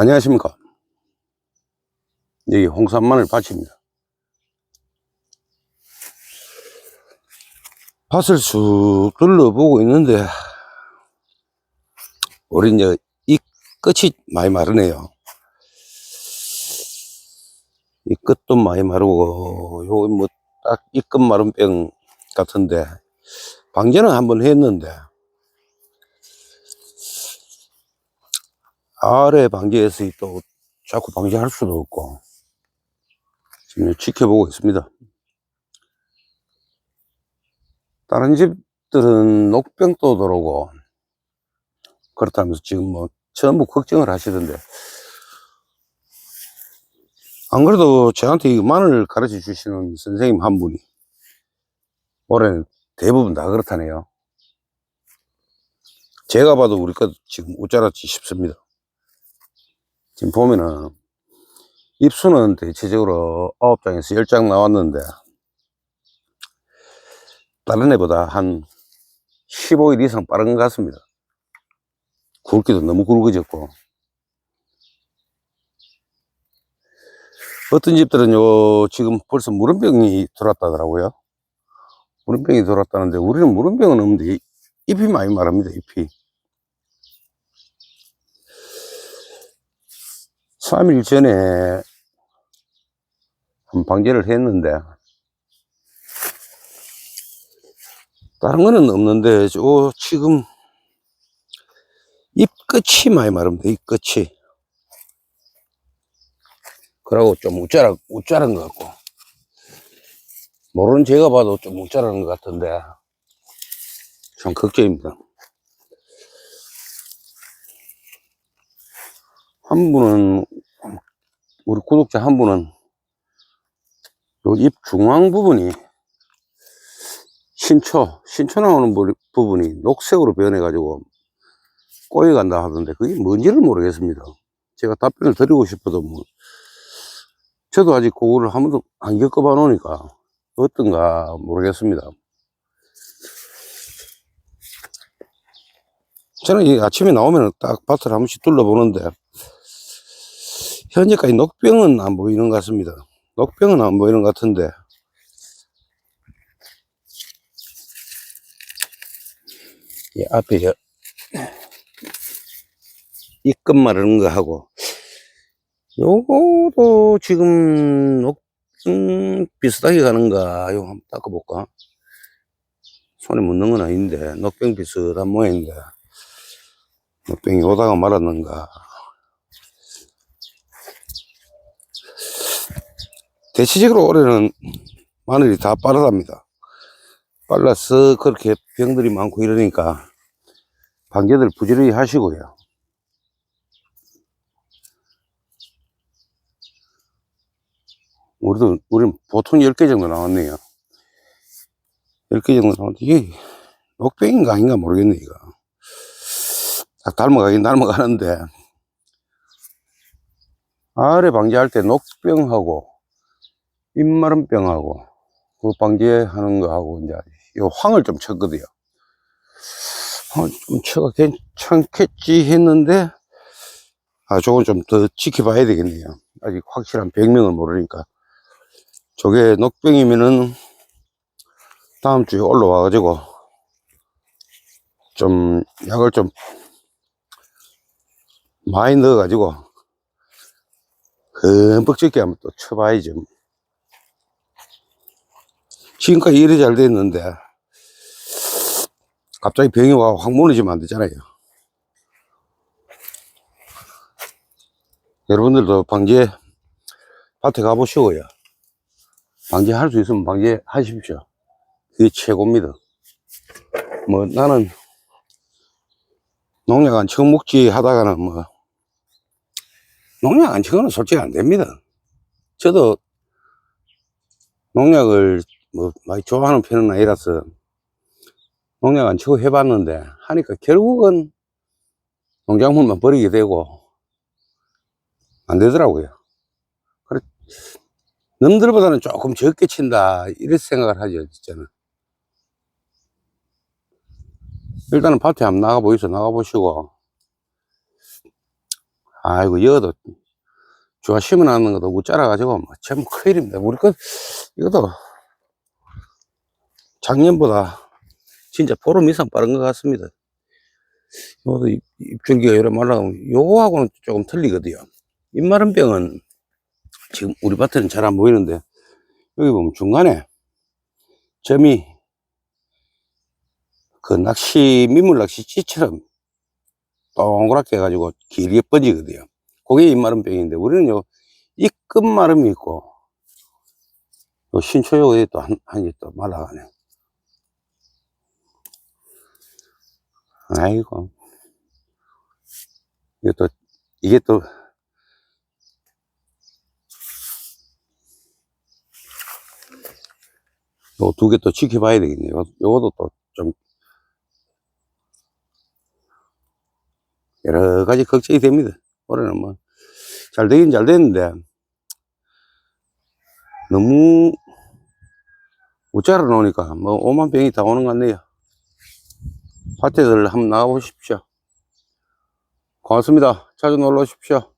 안녕하십니까. 여기 홍산마늘 밭입니다. 밭을 쑥 둘러보고 있는데, 우리 이제 이 끝이 많이 마르네요. 이 끝도 많이 마르고, 요거 뭐딱 이 끝 마른 병 같은데, 방제는 한번 했는데, 아래 방지에서 또 자꾸 방지할 수도 없고 지금 지켜보고 있습니다. 다른 집들은 녹병도 들어오고 그렇다면서 지금 뭐 전부 걱정을 하시던데 안 그래도 저한테 이 마늘 가르쳐 주시는 선생님 한 분이 올해는 대부분 다 그렇다네요. 제가 봐도 우리 것 지금 웃자랐지 싶습니다. 지금 보면은 입수는 대체적으로 9장에서 10장 나왔는데 다른 애보다 한 15일 이상 빠른 것 같습니다. 굵기도 너무 굵어졌고 어떤 집들은 요 지금 벌써 무름병이 들어왔다더라고요. 무름병이 들어왔다는데 우리는 무름병은 없는데 잎이 많이 마릅니다. 잎이. 3일 전에 한 방제를 했는데 다른 거는 없는데 저 지금 잎 끝이 많이 마릅니다 잎 끝이. 그러고 좀 우짜라 우짜란 것 같고. 모르는 제가 봐도 좀 우짜라는 것 같은데 참 걱정입니다. 한 분은 우리 구독자 한 분은 요잎 중앙 부분이 신초 신초 나오는 부- 부분이 녹색으로 변해 가지고 꼬여 간다 하던데 그게 뭔지를 모르겠습니다. 제가 답변을 드리고 싶어도 뭐 저도 아직 그거를 한 번도 안 겪어봐 놓으니까 어떤가 모르겠습니다. 저는 이 아침에 나오면 딱 밭을 한 번씩 둘러보는데 현재까지 녹병은 안 보이는 것 같습니다. 녹병은 안 보이는 것 같은데. 이 앞에 저, 이끝 마르는 거 하고, 요거도 지금 녹, 음, 비슷하게 가는가, 요 한번 닦아볼까? 손에 묻는 건 아닌데, 녹병 비슷한 모양인데, 녹병이 오다가 말았는가. 대체적으로 올해는 마늘이 다 빠르답니다. 빨라서 그렇게 병들이 많고 이러니까 방제들 부지런히 하시고요. 우리도, 우리는 보통 10개 정도 나왔네요. 10개 정도 나왔는데, 이게 녹병인가 아닌가 모르겠네, 이거. 딱 닮아가긴 닮아가는데, 아래 방제할 때 녹병하고, 입마름병하고 그 방제 하는 거하고 이제 요 황을 좀 쳤거든요. 황을 좀 쳐가 괜찮겠지 했는데 아 저건 좀 더 지켜봐야 되겠네요. 아직 확실한 병명을 모르니까 저게 녹병이면은 다음 주에 올라와 가지고 좀 약을 좀 많이 넣어 가지고 금방 적게 한번 또 쳐봐야죠. 지금까지 일이 잘 됐는데 갑자기 병이 와 확 무너지면 안 되잖아요. 여러분들도 방제 밭에 가보시고요. 방제할 수 있으면 방제하십시오. 그게 최고입니다. 뭐 나는 농약 안 치고 먹지 하다가는 뭐 농약 안 치고는 솔직히 안 됩니다. 저도 농약을 뭐 많이 좋아하는 편은 아니라서 농약 안 치고 해봤는데 하니까 결국은 농작물만 버리게 되고 안 되더라고요. 그래 남들보다는 조금 적게 친다 이런 생각을 하죠 저는. 일단은 밭에 한번 나가 보이소 나가 보시고 아이고, 여도 좋아 심어놨는 것도 못 자라가지고, 뭐, 전부 큰일입니다. 우리 것, 이것도 작년보다 진짜 보름 이상 빠른 것 같습니다. 이것도 입- 입줄기가 여러 말라가면 요거하고는 조금 틀리거든요. 입마른 병은 지금 우리 밭에는 잘 안 보이는데, 여기 보면 중간에 점이 그 낚시, 민물 낚시 찌처럼 동그랗게 해가지고 길게 뻗지거든요. 그게 입마름 병인데, 우리는 요, 이 끝마름이 있고, 요 신초역에 또 한, 한개 또 말라가네. 아이고. 이게 또, 이게 또, 요두개 또 지켜봐야 되겠네요. 요- 요것도 또 좀, 여러 가지 걱정이 됩니다. 올해는 뭐, 잘 되긴 잘 됐는데, 너무, 못 자라 놓으니까, 뭐, 오만 병이 다 오는 것 같네요. 밭에들 한번 나가보십시오. 고맙습니다. 자주 놀러 오십시오.